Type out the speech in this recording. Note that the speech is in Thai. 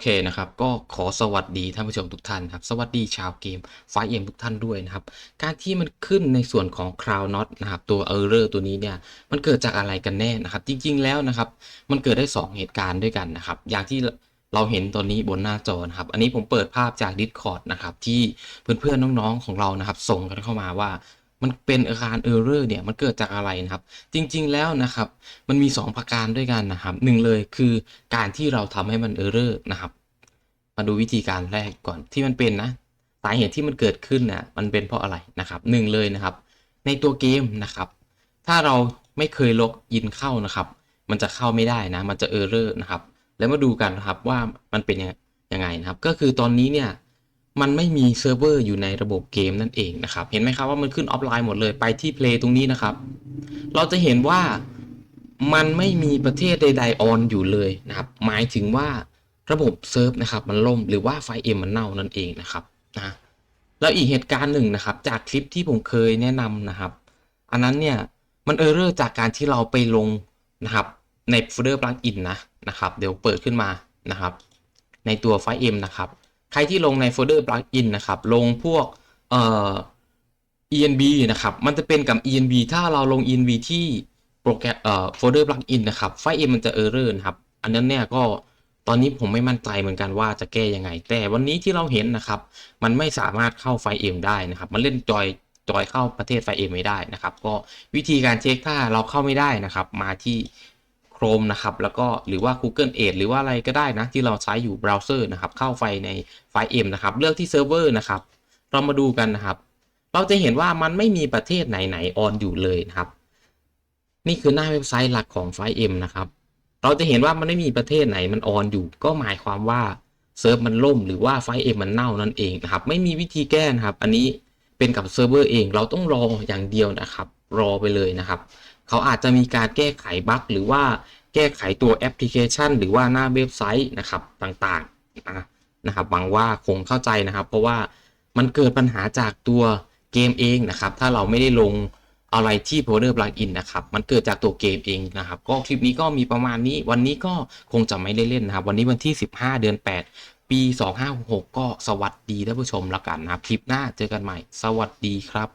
เคนะครับก็ขอสวัสดีท่านผู้ชมทุกท่านครับสวัสดีชาวเกมไฟเอ็มทุกท่านด้วยนะครับการที่มันขึ้นในส่วนของ Crown Not นะครับตัว Error ตัวนี้เนี่ยมันเกิดจากอะไรกันแน่นะครับ จริงๆแล้วนะครับ มันเกิดได้ 2 เหตุการณ์ด้วยกันนะครับ อย่างที่เราเห็นตอนนี้บนหน้าจอนะครับ อันนี้ผมเปิดภาพจาก Discord นะครับที่เพื่อนๆน้องๆของเรานะครับ ส่งกันเข้ามาว่า มันเป็นอาการ Error เรอร์เนี่ยมันเกิดจากอะไรนะครับ จริงๆแล้วนะครับมันมี 2 ประการด้วยกันนะครับหนึ่งเลยคือการที่เราทำให้มัน Error นะครับ มาดูวิธีการแรกก่อนที่มันเป็นนะสาเหตุที่มันเกิดขึ้นน่ะมันเป็นเพราะอะไรนะครับหนึ่งเลยนะครับ ในตัวเกมนะครับ ถ้าเราไม่เคยล็อกอินเข้านะครับ มันจะเข้าไม่ได้นะ มันจะเออร์เรอร์นะครับ แล้วมาดูกันนะครับว่ามันเป็นยังไงนะครับ ก็คือตอนนี้เนี่ย มันไม่มีเซิร์ฟเวอร์อยู่ในระบบเกมนั่นเองนะครับ เห็นไหมครับว่ามันขึ้นออฟไลน์หมดเลยไปที่เพลย์ตรงนี้นะครับ เราจะเห็นว่ามันไม่มีประเทศใดๆออนอยู่เลยนะครับ หมายถึงว่าระบบเซิร์ฟนะครับมันล่มหรือว่าไฟเอ็มมันเน่านั่นเองนะครับนะแล้วอีกเหตุการณ์หนึ่งนะครับ จากคลิปที่ผมเคยแนะนำนะครับ อันนั้นเนี่ยมันเออร์เรอร์จากการที่เราไปลงนะครับในโฟลเดอร์ปลั๊กอินนะนะครับ เดี๋ยวเปิดขึ้นมานะครับ ในตัวไฟเอ็มนะครับ ใครที่ลงในโฟลเดอร์ปลั๊กอินนะครับ ลงพวกเอ่อ env นะครับ มันจะเป็นกับ env ถ้าเราลง env ที่โปรแกรมเอ่อโฟลเดอร์ปลั๊กอินนะครับ ไฟเอ็มมันจะเออร์เรอร์นะครับ อันนั้นเนี่ยก็ตอนนี้ผมไม่มั่นใจเหมือนกันว่าจะแก้ยังไง แต่วันนี้ที่เราเห็นนะครับ มันไม่สามารถเข้าไฟเอ็มได้นะครับ มันเล่นจอยจอยเข้าประเทศไฟเอ็มไม่ได้นะครับ ก็วิธีการเช็คถ้าเราเข้าไม่ได้นะครับ มาที่ Chrome นะครับ แล้วก็หรือว่า Google Edge หรือว่าอะไรก็ได้นะ ที่เราใช้อยู่เบราว์เซอร์นะครับ เข้าไฟในไฟล์ M นะครับ เลือกที่เซิร์ฟเวอร์นะครับ เรามาดูกันนะครับ เราจะเห็นว่ามันไม่มีประเทศไหนๆออนอยู่เลยนะครับ นี่คือหน้าเว็บไซต์หลักของไฟล์ M นะครับ เราจะเห็นว่ามันไม่มีประเทศไหนมันออนอยู่ ก็หมายความว่าเซิร์ฟมันล่มหรือว่าไฟล์ M มันเน่านั่นเองนะครับ ไม่มีวิธีแก้นะครับ อันนี้ เป็นกับเซิร์ฟเวอร์เอง เราต้องรออย่างเดียวนะครับ รอไปเลยนะครับ เขาอาจจะมีการแก้ไขบั๊กหรือว่าแก้ไขตัวแอปพลิเคชัน หรือว่าหน้าเว็บไซต์นะครับต่างๆนะนะครับหวังว่าคงเข้าใจนะครับ เพราะว่ามันเกิดปัญหาจากตัวเกมเองนะครับ ถ้าเราไม่ได้ลงอะไรที่ p o d e r Plugin นะครับ มันเกิดจากตัวเกมเองนะครับ ก็คลิปนี้ก็มีประมาณนี้ วันนี้ก็คงจะไม่ได้เล่นนะครับ วันนี้วันที่ 15 เดือน 8 ปี 2566 ก็สวัสดีท่านผู้ชมแล้วกันนะครับ คลิปหน้าเจอกันใหม่ สวัสดีครับ